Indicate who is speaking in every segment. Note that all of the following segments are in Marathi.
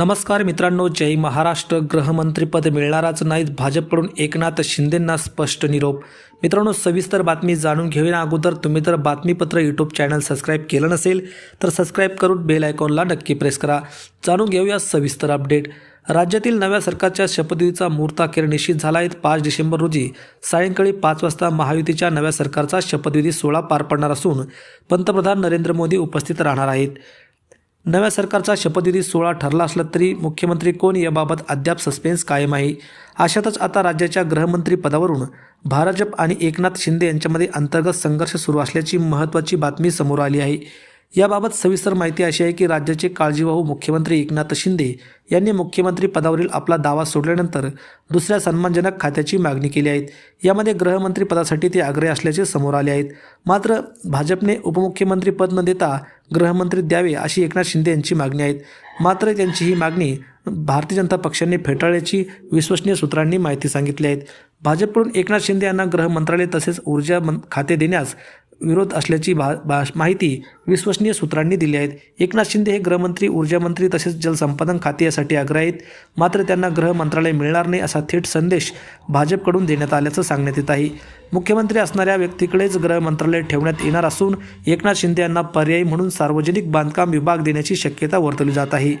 Speaker 1: नमस्कार मित्रांनो जय महाराष्ट्र. गृहमंत्रीपद मिळणारच नाहीत. भाजपकडून एकनाथ शिंदेंना स्पष्ट निरोप. मित्रांनो सविस्तर बातमी जाणून घेऊया. अगोदर तुम्ही तर बातमीपत्र यूट्यूब चॅनल सबस्क्राईब केलं नसेल तर सबस्क्राईब करून बेल आयकॉनला नक्की प्रेस करा. जाणून घेऊया सविस्तर अपडेट राज्यातील नव्या सरकारच्या शपथविधीचा मुहूर्त अखेर निश्चित झाला आहे. पाच डिसेंबर रोजी सायंकाळी पाच वाजता महायुतीच्या नव्या सरकारचा शपथविधी सोहळा पार पडणार असून पंतप्रधान नरेंद्र मोदी उपस्थित राहणार आहेत. नव्या सरकारचा शपथविधी सोहळा ठरला असला तरी मुख्यमंत्री कोण याबाबत अद्याप सस्पेन्स कायम आहे? अशातच आता राज्याच्या गृहमंत्री पदावरून भाजप आणि एकनाथ शिंदे यांच्यामध्ये अंतर्गत संघर्ष सुरू असल्याची महत्त्वाची बातमी समोर आली आहे. याबाबत सविस्तर माहिती अशी आहे की राज्याचे काळजीवाहू मुख्यमंत्री एकनाथ शिंदे यांनी मुख्यमंत्री पदावरील आपला दावा सोडल्यानंतर दुसऱ्या सन्मानजनक खात्याची मागणी केली आहे. यामध्ये गृहमंत्री पदासाठी ते आग्रही असल्याचे समोर आले आहेत मात्र भाजपने उपमुख्यमंत्री पद न देता गृहमंत्री द्यावे अशी एकनाथ शिंदे यांची मागणी आहे. मात्र त्यांची ही मागणी भारतीय जनता पक्षाने फेटाळल्याची विश्वसनीय सूत्रांनी माहिती सांगितली आहे. भाजपकडून एकनाथ शिंदे यांना गृह मंत्रालय तसेच ऊर्जा मन खाते देण्यास विरोध असल्याची भा भा माहिती विश्वसनीय सूत्रांनी दिली आहेत. एकनाथ शिंदे हे गृहमंत्री ऊर्जामंत्री तसेच जलसंपादन खाते यासाठी आग्रही आहेत. मात्र त्यांना गृह मंत्रालय मिळणार नाही असा थेट संदेश भाजपकडून देण्यात आल्याचं सांगण्यात येत आहे. मुख्यमंत्री असणाऱ्या व्यक्तीकडेच गृह मंत्रालय ठेवण्यात येणार असून एकनाथ शिंदे यांना पर्यायी म्हणून सार्वजनिक बांधकाम विभाग देण्याची शक्यता वर्तवली जात आहे.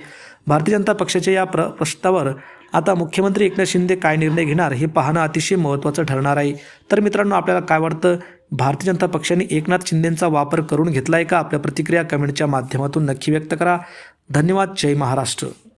Speaker 1: भारतीय जनता पक्षाच्या या प्र प्रश्नावर आता मुख्यमंत्री एकनाथ शिंदे काय निर्णय घेणार हे पाहणं अतिशय महत्त्वाचं ठरणार आहे. तर मित्रांनो आपल्याला काय वाटतं? भारतीय जनता पक्षाने एकनाथ शिंदेंचा वापर करून घेतला आहे का? आपल्या प्रतिक्रिया कमेंटच्या माध्यमातून नक्की व्यक्त करा. धन्यवाद. जय महाराष्ट्र.